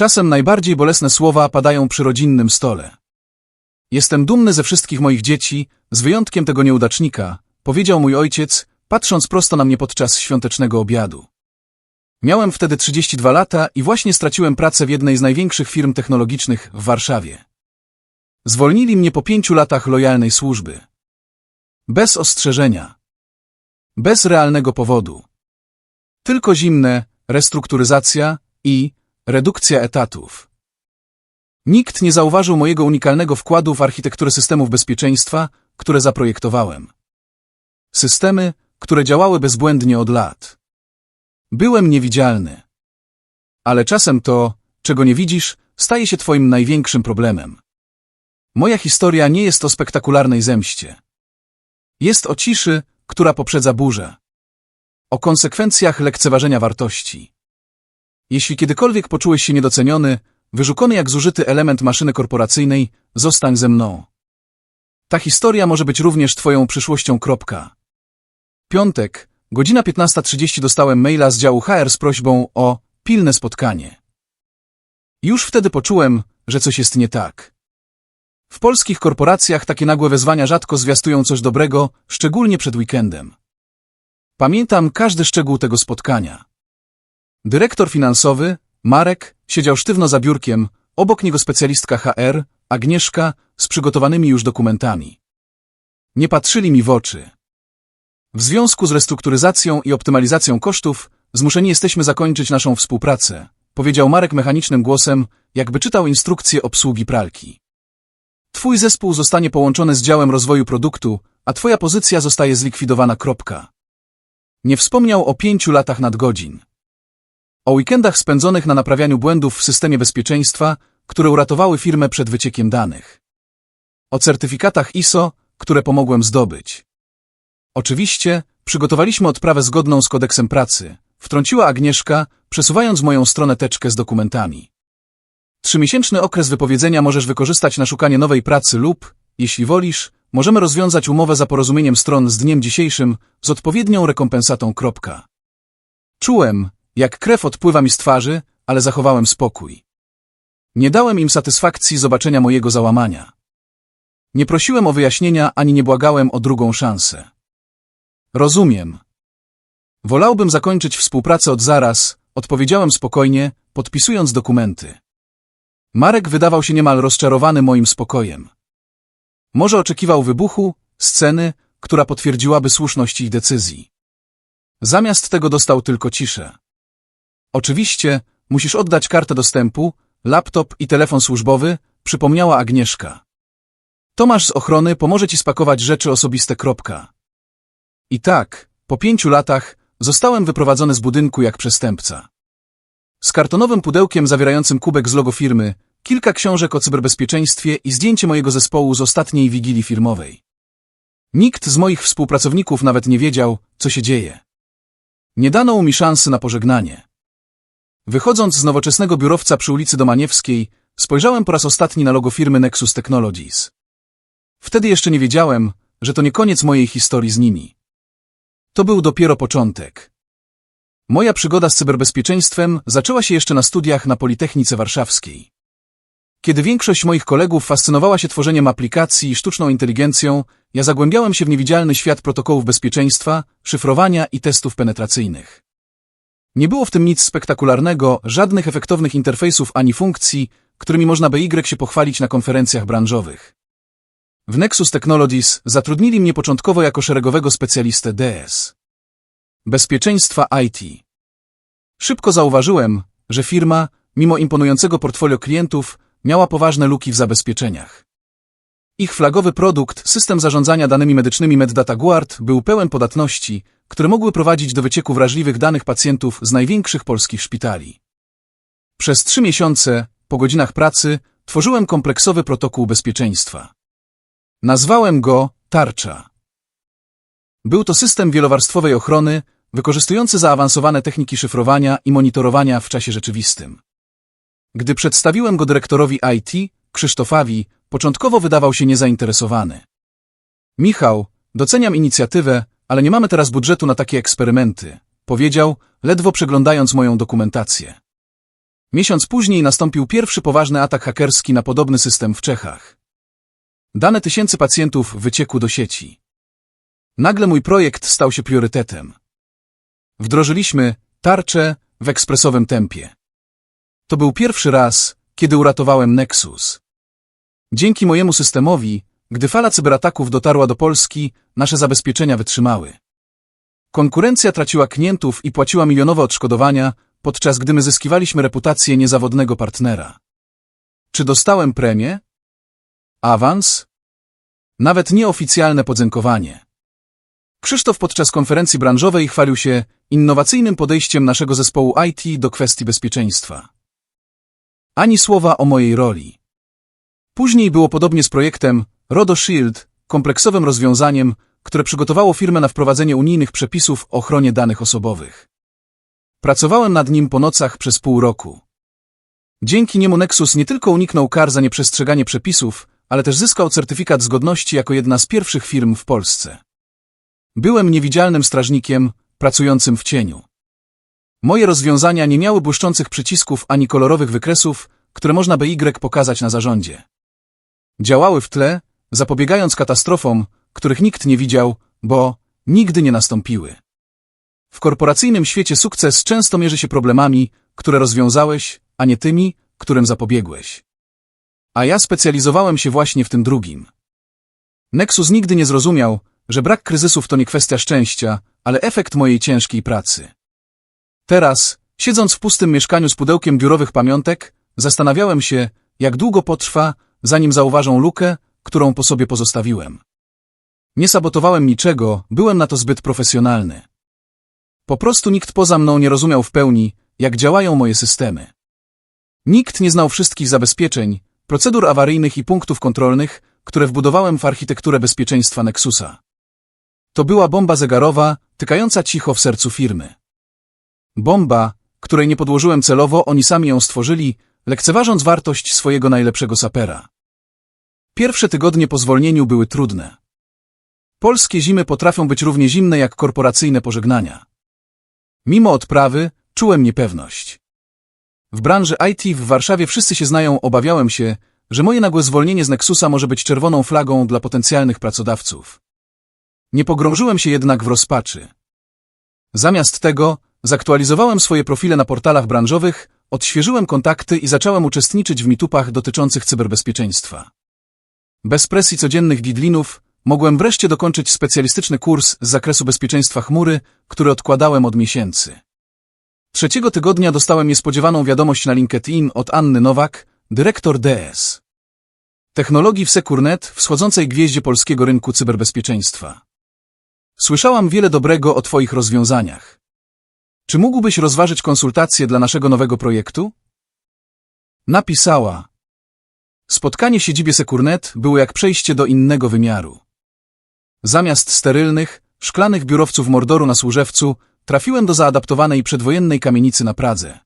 Czasem najbardziej bolesne słowa padają przy rodzinnym stole. Jestem dumny ze wszystkich moich dzieci, z wyjątkiem tego nieudacznika, powiedział mój ojciec, patrząc prosto na mnie podczas świątecznego obiadu. Miałem wtedy 32 lata i właśnie straciłem pracę w jednej z największych firm technologicznych w Warszawie. Zwolnili mnie po pięciu latach lojalnej służby. Bez ostrzeżenia. Bez realnego powodu. Tylko zimne, restrukturyzacja i redukcja etatów. Nikt nie zauważył mojego unikalnego wkładu w architekturę systemów bezpieczeństwa, które zaprojektowałem. Systemy, które działały bezbłędnie od lat. Byłem niewidzialny. Ale czasem to, czego nie widzisz, staje się twoim największym problemem. Moja historia nie jest o spektakularnej zemście. Jest o ciszy, która poprzedza burzę. O konsekwencjach lekceważenia wartości. Jeśli kiedykolwiek poczułeś się niedoceniony, wyszukany jak zużyty element maszyny korporacyjnej, zostań ze mną. Ta historia może być również twoją przyszłością. Kropka. Piątek, godzina 15.30 dostałem maila z działu HR z prośbą o pilne spotkanie. Już wtedy poczułem, że coś jest nie tak. W polskich korporacjach takie nagłe wezwania rzadko zwiastują coś dobrego, szczególnie przed weekendem. Pamiętam każdy szczegół tego spotkania. Dyrektor finansowy, Marek, siedział sztywno za biurkiem, obok niego specjalistka HR, Agnieszka, z przygotowanymi już dokumentami. Nie patrzyli mi w oczy. W związku z restrukturyzacją i optymalizacją kosztów, zmuszeni jesteśmy zakończyć naszą współpracę, powiedział Marek mechanicznym głosem, jakby czytał instrukcję obsługi pralki. Twój zespół zostanie połączony z działem rozwoju produktu, a twoja pozycja zostaje zlikwidowana. Kropka. Nie wspomniał o pięciu latach nadgodzin. O weekendach spędzonych na naprawianiu błędów w systemie bezpieczeństwa, które uratowały firmę przed wyciekiem danych. O certyfikatach ISO, które pomogłem zdobyć. Oczywiście, przygotowaliśmy odprawę zgodną z kodeksem pracy, wtrąciła Agnieszka, przesuwając moją stronę teczkę z dokumentami. Trzymiesięczny okres wypowiedzenia możesz wykorzystać na szukanie nowej pracy lub, jeśli wolisz, możemy rozwiązać umowę za porozumieniem stron z dniem dzisiejszym z odpowiednią rekompensatą. Kropka. Czułem, jak krew odpływa mi z twarzy, ale zachowałem spokój. Nie dałem im satysfakcji zobaczenia mojego załamania. Nie prosiłem o wyjaśnienia, ani nie błagałem o drugą szansę. Rozumiem. Wolałbym zakończyć współpracę od zaraz, odpowiedziałem spokojnie, podpisując dokumenty. Marek wydawał się niemal rozczarowany moim spokojem. Może oczekiwał wybuchu, sceny, która potwierdziłaby słuszność ich decyzji. Zamiast tego dostał tylko ciszę. Oczywiście, musisz oddać kartę dostępu, laptop i telefon służbowy, przypomniała Agnieszka. Tomasz z ochrony pomoże ci spakować rzeczy osobiste. Kropka. I tak, po pięciu latach, zostałem wyprowadzony z budynku jak przestępca. Z kartonowym pudełkiem zawierającym kubek z logo firmy, kilka książek o cyberbezpieczeństwie i zdjęcie mojego zespołu z ostatniej wigilii firmowej. Nikt z moich współpracowników nawet nie wiedział, co się dzieje. Nie dano mi szansy na pożegnanie. Wychodząc z nowoczesnego biurowca przy ulicy Domaniewskiej, spojrzałem po raz ostatni na logo firmy Nexus Technologies. Wtedy jeszcze nie wiedziałem, że to nie koniec mojej historii z nimi. To był dopiero początek. Moja przygoda z cyberbezpieczeństwem zaczęła się jeszcze na studiach na Politechnice Warszawskiej. Kiedy większość moich kolegów fascynowała się tworzeniem aplikacji i sztuczną inteligencją, ja zagłębiałem się w niewidzialny świat protokołów bezpieczeństwa, szyfrowania i testów penetracyjnych. Nie było w tym nic spektakularnego, żadnych efektownych interfejsów ani funkcji, którymi można by Y się pochwalić na konferencjach branżowych. W Nexus Technologies zatrudnili mnie początkowo jako szeregowego specjalistę DS. Bezpieczeństwa IT. Szybko zauważyłem, że firma, mimo imponującego portfolio klientów, miała poważne luki w zabezpieczeniach. Ich flagowy produkt, system zarządzania danymi medycznymi MedData Guard, był pełen podatności, które mogły prowadzić do wycieku wrażliwych danych pacjentów z największych polskich szpitali. Przez trzy miesiące, po godzinach pracy, tworzyłem kompleksowy protokół bezpieczeństwa. Nazwałem go Tarcza. Był to system wielowarstwowej ochrony, wykorzystujący zaawansowane techniki szyfrowania i monitorowania w czasie rzeczywistym. Gdy przedstawiłem go dyrektorowi IT, Krzysztofowi, początkowo wydawał się niezainteresowany. Michał, doceniam inicjatywę, ale nie mamy teraz budżetu na takie eksperymenty, powiedział, ledwo przeglądając moją dokumentację. Miesiąc później nastąpił pierwszy poważny atak hakerski na podobny system w Czechach. Dane tysięcy pacjentów wyciekły do sieci. Nagle mój projekt stał się priorytetem. Wdrożyliśmy tarczę w ekspresowym tempie. To był pierwszy raz, kiedy uratowałem Nexus. Dzięki mojemu systemowi, gdy fala cyberataków dotarła do Polski, nasze zabezpieczenia wytrzymały. Konkurencja traciła klientów i płaciła milionowe odszkodowania, podczas gdy my zyskiwaliśmy reputację niezawodnego partnera. Czy dostałem premię? Awans? Nawet nieoficjalne podziękowanie. Krzysztof podczas konferencji branżowej chwalił się innowacyjnym podejściem naszego zespołu IT do kwestii bezpieczeństwa. Ani słowa o mojej roli. Później było podobnie z projektem RODO Shield, kompleksowym rozwiązaniem, które przygotowało firmę na wprowadzenie unijnych przepisów o ochronie danych osobowych. Pracowałem nad nim po nocach przez pół roku. Dzięki niemu Nexus nie tylko uniknął kar za nieprzestrzeganie przepisów, ale też zyskał certyfikat zgodności jako jedna z pierwszych firm w Polsce. Byłem niewidzialnym strażnikiem, pracującym w cieniu. Moje rozwiązania nie miały błyszczących przycisków ani kolorowych wykresów, które można by Y pokazać na zarządzie. Działały w tle, zapobiegając katastrofom, których nikt nie widział, bo nigdy nie nastąpiły. W korporacyjnym świecie sukces często mierzy się problemami, które rozwiązałeś, a nie tymi, którym zapobiegłeś. A ja specjalizowałem się właśnie w tym drugim. Nexus nigdy nie zrozumiał, że brak kryzysów to nie kwestia szczęścia, ale efekt mojej ciężkiej pracy. Teraz, siedząc w pustym mieszkaniu z pudełkiem biurowych pamiątek, zastanawiałem się, jak długo potrwa, zanim zauważą lukę, którą po sobie pozostawiłem. Nie sabotowałem niczego, byłem na to zbyt profesjonalny. Po prostu nikt poza mną nie rozumiał w pełni, jak działają moje systemy. Nikt nie znał wszystkich zabezpieczeń, procedur awaryjnych i punktów kontrolnych, które wbudowałem w architekturę bezpieczeństwa Nexusa. To była bomba zegarowa, tykająca cicho w sercu firmy. Bomba, której nie podłożyłem celowo, oni sami ją stworzyli, lekceważąc wartość swojego najlepszego sapera. Pierwsze tygodnie po zwolnieniu były trudne. Polskie zimy potrafią być równie zimne jak korporacyjne pożegnania. Mimo odprawy, czułem niepewność. W branży IT w Warszawie wszyscy się znają, obawiałem się, że moje nagłe zwolnienie z Nexusa może być czerwoną flagą dla potencjalnych pracodawców. Nie pogrążyłem się jednak w rozpaczy. Zamiast tego, zaktualizowałem swoje profile na portalach branżowych, odświeżyłem kontakty i zacząłem uczestniczyć w mitupach dotyczących cyberbezpieczeństwa. Bez presji codziennych widlinów mogłem wreszcie dokończyć specjalistyczny kurs z zakresu bezpieczeństwa chmury, który odkładałem od miesięcy. Trzeciego tygodnia dostałem niespodziewaną wiadomość na LinkedIn od Anny Nowak, dyrektor DS. Technologii w Sekurnet, wschodzącej gwieździe polskiego rynku cyberbezpieczeństwa. Słyszałam wiele dobrego o Twoich rozwiązaniach. Czy mógłbyś rozważyć konsultacje dla naszego nowego projektu? Napisała. Spotkanie siedzibie Sekurnet było jak przejście do innego wymiaru. Zamiast sterylnych, szklanych biurowców Mordoru na Służewcu, trafiłem do zaadaptowanej przedwojennej kamienicy na Pradze.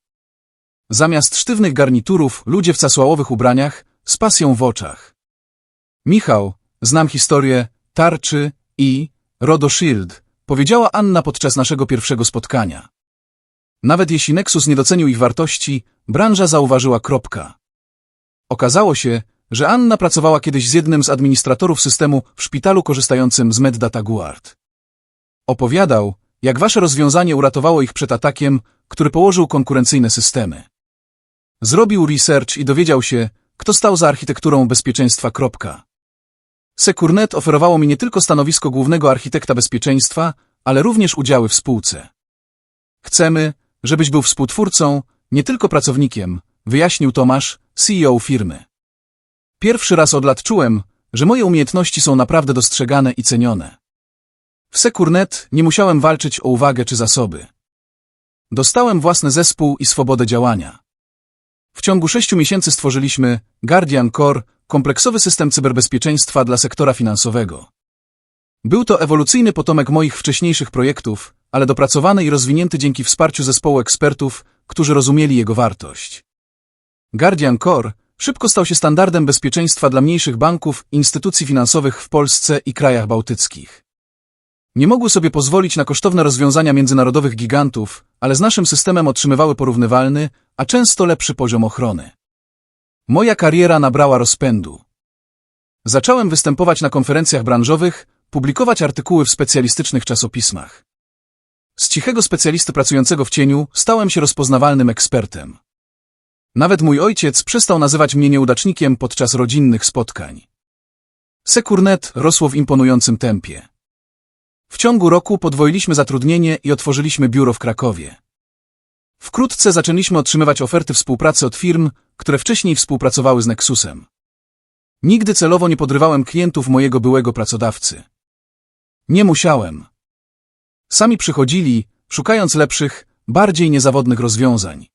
Zamiast sztywnych garniturów, ludzie w casłałowych ubraniach, z pasją w oczach. Michał, znam historię, tarczy i Rodo Shield, powiedziała Anna podczas naszego pierwszego spotkania. Nawet jeśli Nexus nie docenił ich wartości, branża zauważyła kropka. Okazało się, że Anna pracowała kiedyś z jednym z administratorów systemu w szpitalu korzystającym z MedData Guard. Opowiadał, jak wasze rozwiązanie uratowało ich przed atakiem, który położył konkurencyjne systemy. Zrobił research i dowiedział się, kto stał za architekturą bezpieczeństwa. Kropka. Sekurnet oferowało mi nie tylko stanowisko głównego architekta bezpieczeństwa, ale również udziały w spółce. Chcemy, żebyś był współtwórcą, nie tylko pracownikiem, wyjaśnił Tomasz, CEO firmy. Pierwszy raz od lat czułem, że moje umiejętności są naprawdę dostrzegane i cenione. W Sekurnet nie musiałem walczyć o uwagę czy zasoby. Dostałem własny zespół i swobodę działania. W ciągu sześciu miesięcy stworzyliśmy Guardian Core, kompleksowy system cyberbezpieczeństwa dla sektora finansowego. Był to ewolucyjny potomek moich wcześniejszych projektów, ale dopracowany i rozwinięty dzięki wsparciu zespołu ekspertów, którzy rozumieli jego wartość. Guardian Core szybko stał się standardem bezpieczeństwa dla mniejszych banków i instytucji finansowych w Polsce i krajach bałtyckich. Nie mogły sobie pozwolić na kosztowne rozwiązania międzynarodowych gigantów, ale z naszym systemem otrzymywały porównywalny, a często lepszy poziom ochrony. Moja kariera nabrała rozpędu. Zacząłem występować na konferencjach branżowych, publikować artykuły w specjalistycznych czasopismach. Z cichego specjalisty pracującego w cieniu stałem się rozpoznawalnym ekspertem. Nawet mój ojciec przestał nazywać mnie nieudacznikiem podczas rodzinnych spotkań. Sekurnet rosło w imponującym tempie. W ciągu roku podwoiliśmy zatrudnienie i otworzyliśmy biuro w Krakowie. Wkrótce zaczęliśmy otrzymywać oferty współpracy od firm, które wcześniej współpracowały z Nexusem. Nigdy celowo nie podrywałem klientów mojego byłego pracodawcy. Nie musiałem. Sami przychodzili, szukając lepszych, bardziej niezawodnych rozwiązań.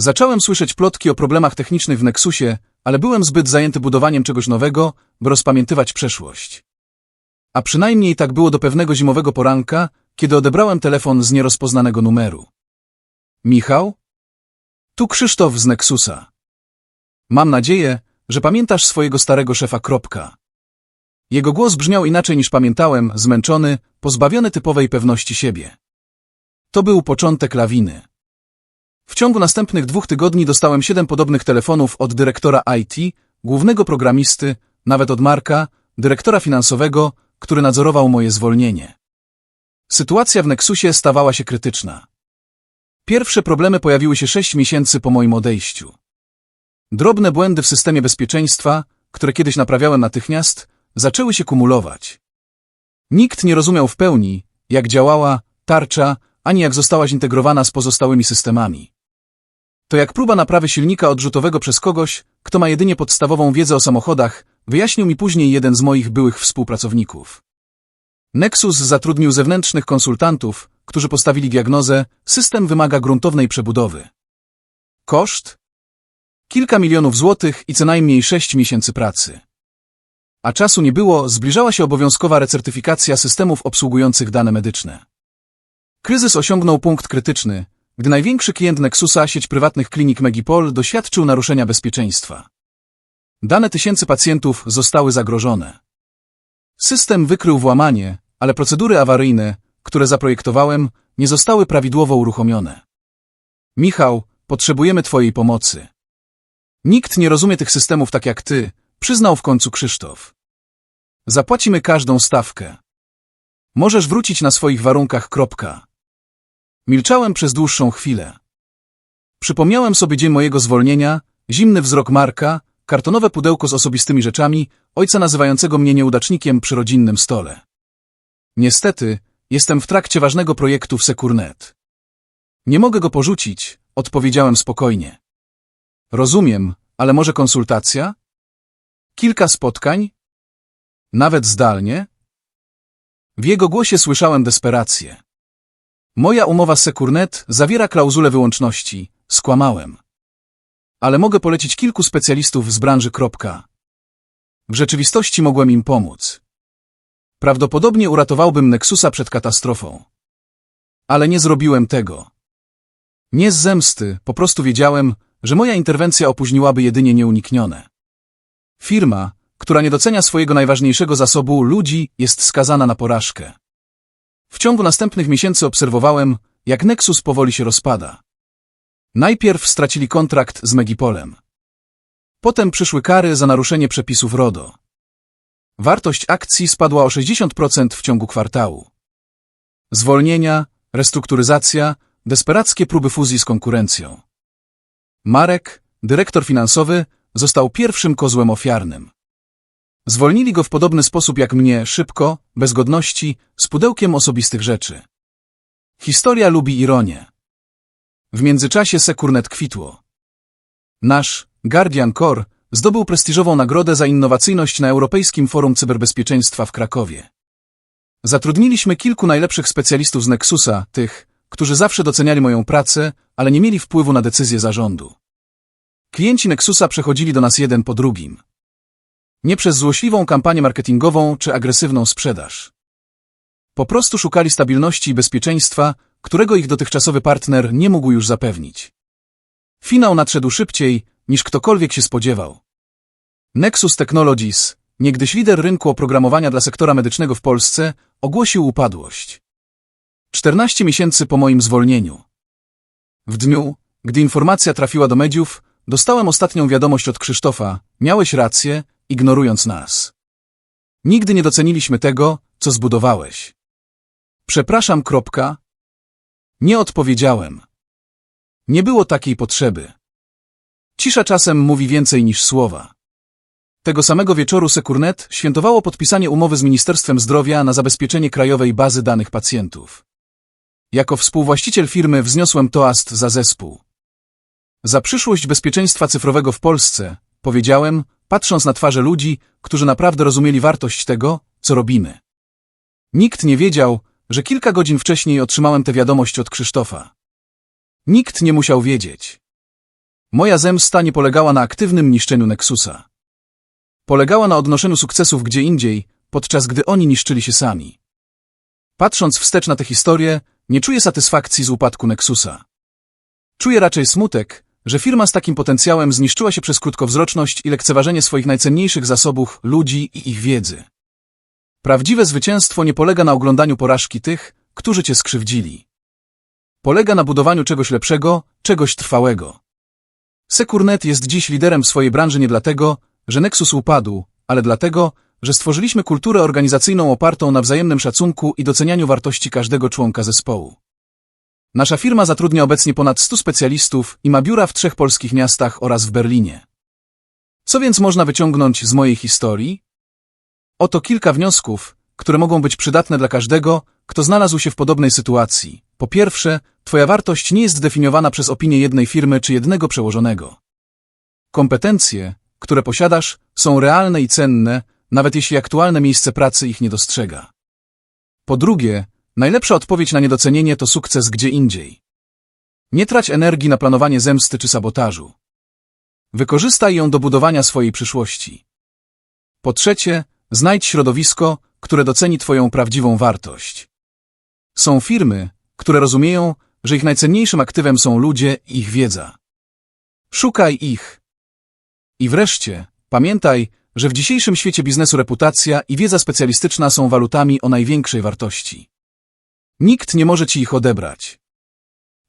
Zacząłem słyszeć plotki o problemach technicznych w Nexusie, ale byłem zbyt zajęty budowaniem czegoś nowego, by rozpamiętywać przeszłość. A przynajmniej tak było do pewnego zimowego poranka, kiedy odebrałem telefon z nierozpoznanego numeru. Michał? Tu Krzysztof z Nexusa. Mam nadzieję, że pamiętasz swojego starego szefa Kropka. Jego głos brzmiał inaczej niż pamiętałem, zmęczony, pozbawiony typowej pewności siebie. To był początek lawiny. W ciągu następnych dwóch tygodni dostałem siedem podobnych telefonów od dyrektora IT, głównego programisty, nawet od Marka, dyrektora finansowego, który nadzorował moje zwolnienie. Sytuacja w Nexusie stawała się krytyczna. Pierwsze problemy pojawiły się sześć miesięcy po moim odejściu. Drobne błędy w systemie bezpieczeństwa, które kiedyś naprawiałem natychmiast, zaczęły się kumulować. Nikt nie rozumiał w pełni, jak działała tarcza, ani jak została zintegrowana z pozostałymi systemami. To jak próba naprawy silnika odrzutowego przez kogoś, kto ma jedynie podstawową wiedzę o samochodach, wyjaśnił mi później jeden z moich byłych współpracowników. Nexus zatrudnił zewnętrznych konsultantów, którzy postawili diagnozę, system wymaga gruntownej przebudowy. Koszt? Kilka milionów złotych i co najmniej sześć miesięcy pracy. A czasu nie było, zbliżała się obowiązkowa recertyfikacja systemów obsługujących dane medyczne. Kryzys osiągnął punkt krytyczny, gdy największy klient Nexusa, sieć prywatnych klinik Megipol, doświadczył naruszenia bezpieczeństwa. Dane tysięcy pacjentów zostały zagrożone. System wykrył włamanie, ale procedury awaryjne, które zaprojektowałem, nie zostały prawidłowo uruchomione. Michał, potrzebujemy Twojej pomocy. Nikt nie rozumie tych systemów tak jak Ty, przyznał w końcu Krzysztof. Zapłacimy każdą stawkę. Możesz wrócić na swoich warunkach. Kropka. Milczałem przez dłuższą chwilę. Przypomniałem sobie dzień mojego zwolnienia, zimny wzrok Marka, kartonowe pudełko z osobistymi rzeczami, ojca nazywającego mnie nieudacznikiem przy rodzinnym stole. Niestety, jestem w trakcie ważnego projektu w Sekurnet. Nie mogę go porzucić, odpowiedziałem spokojnie. Rozumiem, ale może konsultacja? Kilka spotkań? Nawet zdalnie? W jego głosie słyszałem desperację. Moja umowa z Sekurnet zawiera klauzulę wyłączności. Skłamałem. Ale mogę polecić kilku specjalistów z branży. Kropka. W rzeczywistości mogłem im pomóc. Prawdopodobnie uratowałbym Nexusa przed katastrofą. Ale nie zrobiłem tego. Nie z zemsty, po prostu wiedziałem, że moja interwencja opóźniłaby jedynie nieuniknione. Firma, która nie docenia swojego najważniejszego zasobu ludzi, jest skazana na porażkę. W ciągu następnych miesięcy obserwowałem, jak Nexus powoli się rozpada. Najpierw stracili kontrakt z Megipolem. Potem przyszły kary za naruszenie przepisów RODO. Wartość akcji spadła o 60% w ciągu kwartału. Zwolnienia, restrukturyzacja, desperackie próby fuzji z konkurencją. Marek, dyrektor finansowy, został pierwszym kozłem ofiarnym. Zwolnili go w podobny sposób jak mnie, szybko, bez godności, z pudełkiem osobistych rzeczy. Historia lubi ironię. W międzyczasie Sekurnet kwitło. Nasz Guardian Core zdobył prestiżową nagrodę za innowacyjność na Europejskim Forum Cyberbezpieczeństwa w Krakowie. Zatrudniliśmy kilku najlepszych specjalistów z Nexusa, tych, którzy zawsze doceniali moją pracę, ale nie mieli wpływu na decyzje zarządu. Klienci Nexusa przechodzili do nas jeden po drugim. Nie przez złośliwą kampanię marketingową czy agresywną sprzedaż. Po prostu szukali stabilności i bezpieczeństwa, którego ich dotychczasowy partner nie mógł już zapewnić. Finał nadszedł szybciej, niż ktokolwiek się spodziewał. Nexus Technologies, niegdyś lider rynku oprogramowania dla sektora medycznego w Polsce, ogłosił upadłość. 14 miesięcy po moim zwolnieniu. W dniu, gdy informacja trafiła do mediów, dostałem ostatnią wiadomość od Krzysztofa. Miałeś rację, ignorując nas. Nigdy nie doceniliśmy tego, co zbudowałeś. Przepraszam, kropka. Nie odpowiedziałem. Nie było takiej potrzeby. Cisza czasem mówi więcej niż słowa. Tego samego wieczoru Sekurnet świętowało podpisanie umowy z Ministerstwem Zdrowia na zabezpieczenie krajowej bazy danych pacjentów. Jako współwłaściciel firmy wzniosłem toast za zespół. Za przyszłość bezpieczeństwa cyfrowego w Polsce, powiedziałem, patrząc na twarze ludzi, którzy naprawdę rozumieli wartość tego, co robimy. Nikt nie wiedział, że kilka godzin wcześniej otrzymałem tę wiadomość od Krzysztofa. Nikt nie musiał wiedzieć. Moja zemsta nie polegała na aktywnym niszczeniu Nexusa. Polegała na odnoszeniu sukcesów gdzie indziej, podczas gdy oni niszczyli się sami. Patrząc wstecz na tę historię, nie czuję satysfakcji z upadku Nexusa. Czuję raczej smutek, że firma z takim potencjałem zniszczyła się przez krótkowzroczność i lekceważenie swoich najcenniejszych zasobów, ludzi i ich wiedzy. Prawdziwe zwycięstwo nie polega na oglądaniu porażki tych, którzy cię skrzywdzili. Polega na budowaniu czegoś lepszego, czegoś trwałego. Sekurnet jest dziś liderem w swojej branży nie dlatego, że Nexus upadł, ale dlatego, że stworzyliśmy kulturę organizacyjną opartą na wzajemnym szacunku i docenianiu wartości każdego członka zespołu. Nasza firma zatrudnia obecnie ponad 100 specjalistów i ma biura w trzech polskich miastach oraz w Berlinie. Co więc można wyciągnąć z mojej historii? Oto kilka wniosków, które mogą być przydatne dla każdego, kto znalazł się w podobnej sytuacji. Po pierwsze, Twoja wartość nie jest definiowana przez opinię jednej firmy czy jednego przełożonego. Kompetencje, które posiadasz, są realne i cenne, nawet jeśli aktualne miejsce pracy ich nie dostrzega. Po drugie, najlepsza odpowiedź na niedocenienie to sukces gdzie indziej. Nie trać energii na planowanie zemsty czy sabotażu. Wykorzystaj ją do budowania swojej przyszłości. Po trzecie, znajdź środowisko, które doceni Twoją prawdziwą wartość. Są firmy, które rozumieją, że ich najcenniejszym aktywem są ludzie i ich wiedza. Szukaj ich. I wreszcie, pamiętaj, że w dzisiejszym świecie biznesu reputacja i wiedza specjalistyczna są walutami o największej wartości. Nikt nie może ci ich odebrać.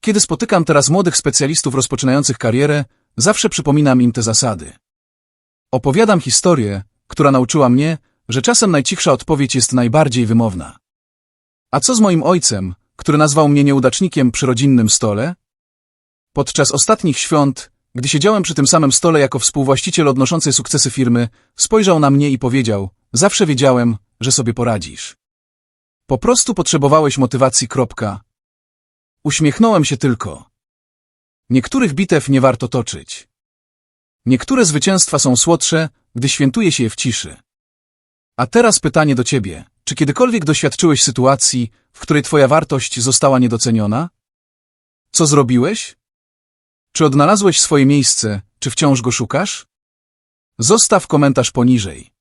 Kiedy spotykam teraz młodych specjalistów rozpoczynających karierę, zawsze przypominam im te zasady. Opowiadam historię, która nauczyła mnie, że czasem najcichsza odpowiedź jest najbardziej wymowna. A co z moim ojcem, który nazwał mnie nieudacznikiem przy rodzinnym stole? Podczas ostatnich świąt, gdy siedziałem przy tym samym stole jako współwłaściciel odnoszącej sukcesy firmy, spojrzał na mnie i powiedział, zawsze wiedziałem, że sobie poradzisz. Po prostu potrzebowałeś motywacji, kropka. Uśmiechnąłem się tylko. Niektórych bitew nie warto toczyć. Niektóre zwycięstwa są słodsze, gdy świętuje się je w ciszy. A teraz pytanie do ciebie. Czy kiedykolwiek doświadczyłeś sytuacji, w której twoja wartość została niedoceniona? Co zrobiłeś? Czy odnalazłeś swoje miejsce, czy wciąż go szukasz? Zostaw komentarz poniżej.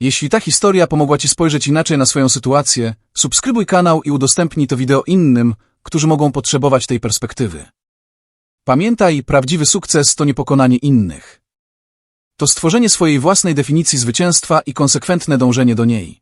Jeśli ta historia pomogła Ci spojrzeć inaczej na swoją sytuację, subskrybuj kanał i udostępnij to wideo innym, którzy mogą potrzebować tej perspektywy. Pamiętaj, prawdziwy sukces to nie pokonanie innych. To stworzenie swojej własnej definicji zwycięstwa i konsekwentne dążenie do niej.